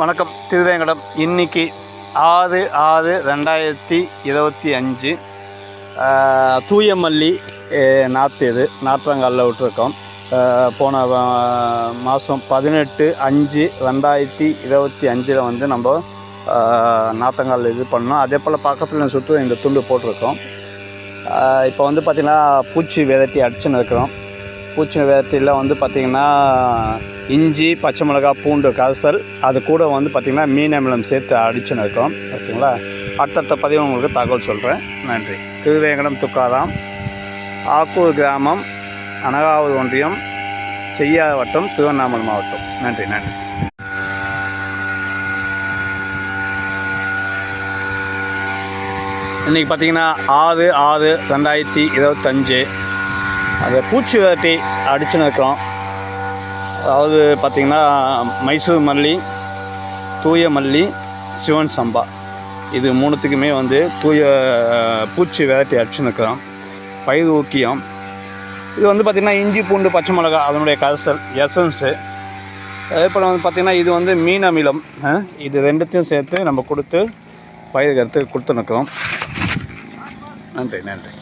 வணக்கம். திருவேங்கடம் இன்னைக்கு ஆறு ஆறு ரெண்டாயிரத்தி இருபத்தி அஞ்சு தூயமல்லி நாற்று இது. நாற்றங்காலில் விட்டுருக்கோம். போன மாதம் பதினெட்டு அஞ்சு ரெண்டாயிரத்தி இருபத்தி அஞ்சில் வந்து நம்ம நாற்றங்கால் இது பண்ணோம். அதே போல் பக்கத்தில் சுற்று இந்த துண்டு போட்டிருக்கோம். இப்போ வந்து பார்த்திங்கன்னா பூச்சி விரட்டி அடிச்சுன்னு இருக்கிறோம். பூச்சி விரட்டியில் வந்து பார்த்திங்கன்னா இஞ்சி பச்சை மிளகா பூண்டு கரைசல் அது கூட வந்து பார்த்திங்கன்னா மீன் அமிலம் சேர்த்து அடிச்சுன்னு இருக்கோம் ஓகேங்களா? அடுத்தடுத்த பதிவு உங்களுக்கு தகவல் சொல்கிறேன் நன்றி. திருவேங்கடம் துக்காதாம். ஆக்கூர் கிராமம் அனகாவூர் ஒன்றியம் செய்யாத வட்டம் திருவண்ணாமலை மாவட்டம். நன்றி நன்றி. இன்றைக்கி பார்த்தீங்கன்னா ஆறு ஆறு ரெண்டாயிரத்தி இருபத்தஞ்சு. அந்த பூச்சி விரட்டி அடிச்சுன்னு இருக்கோம் அதாவது பார்த்திங்கன்னா மைசூர் மல்லி தூய மல்லி சிவன் சம்பா. இது மூணுத்துக்குமே வந்து தூய பூச்சி வெரைட்டி அடிச்சுன்னு பயிர் ஊக்கியம். இது வந்து பார்த்திங்கன்னா இஞ்சி பூண்டு பச்சை மிளகா அதனுடைய கரைசல் எசன்ஸு அதே போல் வந்து பார்த்திங்கன்னா இது வந்து மீன் அமிலம். இது ரெண்டுத்தையும் சேர்த்து நம்ம கொடுத்து பயிர் கருத்து கொடுத்துனுக்கிறோம் நன்றி நன்றி.